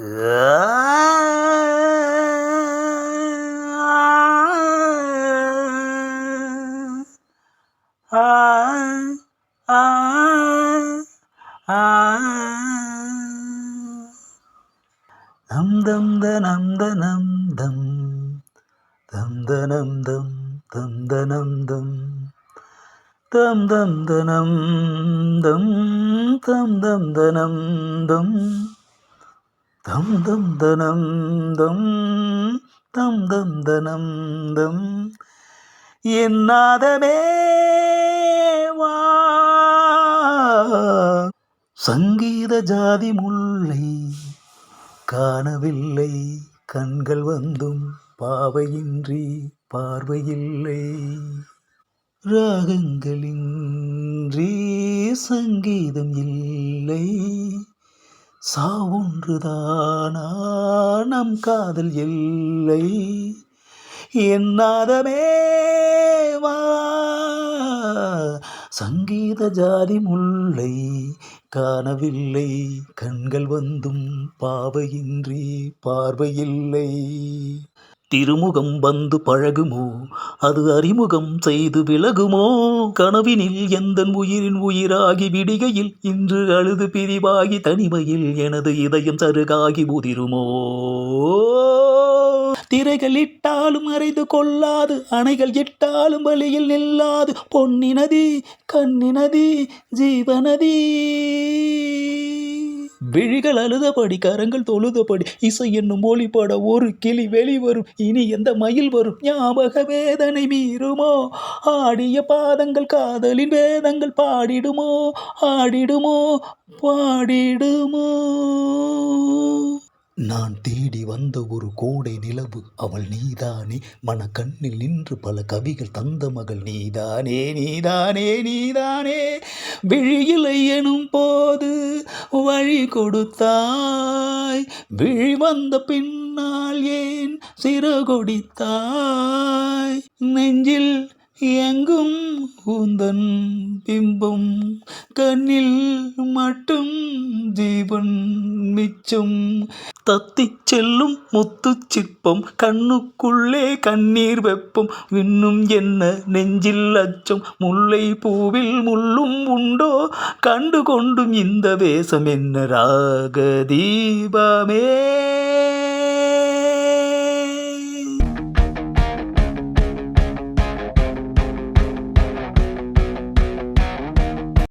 நம் தம் த நம் த நம் தம் தம் த நம் தம் தம் த நம் தம் தம் தம் த நம் தம் தம் தம் த நம் தம் தம் தம் தனம் தம் தம் தம் தனம் நம் தம் என்னாதமே வா. சங்கீத ஜாதி முல்லை காணவில்லை கண்கள் வந்தும் பாவையின்றி பார்வையில்லை. ராகங்களின்றி சங்கீதம் இல்லை. சாவொன்றுதானா நம் காதல் இல்லை. என்னாதமே வா. சங்கீத ஜாதி முல்லை காணவில்லை. கண்கள் வந்தும் பாவையின்றி பார்வையில்லை. திருமுகம் வந்து பழகுமோ? அது அறிமுகம் செய்து விலகுமோ? கனவினில் எந்த உயிரின் உயிராகி விடிகையில் இன்று அழுது பிரிவாகி தனிமையில் எனது இதயம் சருகாகி உதிருமோ? திரைகள் இட்டாலும் அறைந்து கொள்ளாது அணைகள் இட்டாலும் வழியில் நில்லாது. பொன்னினதி கண்ணினதி ஜீவநதி. விழிகள் அழுதபடி கரங்கள் தொழுதபடி இசை என்னும் ஒளிப்பட ஒரு கிளி வெளிவரும் இனி எந்த மயில் வரும்? ஞாபக வேதனை மீறுமோ? ஆடிய பாதங்கள் காதலின் வேதங்கள் பாடிடுமோ? ஆடிடுமோ? பாடிடுமோ? நான் தேடி வந்த ஒரு கோடை நிலவு அவள் நீதானே. மனக்கண்ணில் நின்று பல கவிகள் தந்த மகள் நீதானே நீதானே நீதானே. விழியிலை எனும் போ வழி கொடுத்தாய். விழி வந்த பின்னால் ஏன் சிறகொடித்தாய் நெஞ்சில் எங்கும் உந்தன் பிம்பம் கண்ணில் மட்டும் ஜீவன் மிச்சம். தத்திச் செல்லும் முத்து சிற்பம் கண்ணுக்குள்ளே கண்ணீர் வெப்பம். விண்ணும் என்ன நெஞ்சில் அச்சம்? முல்லை பூவில் முள்ளும் உண்டோ? கண்டு கொண்டும் இந்த வேஷம் என்ன ராக தீபமே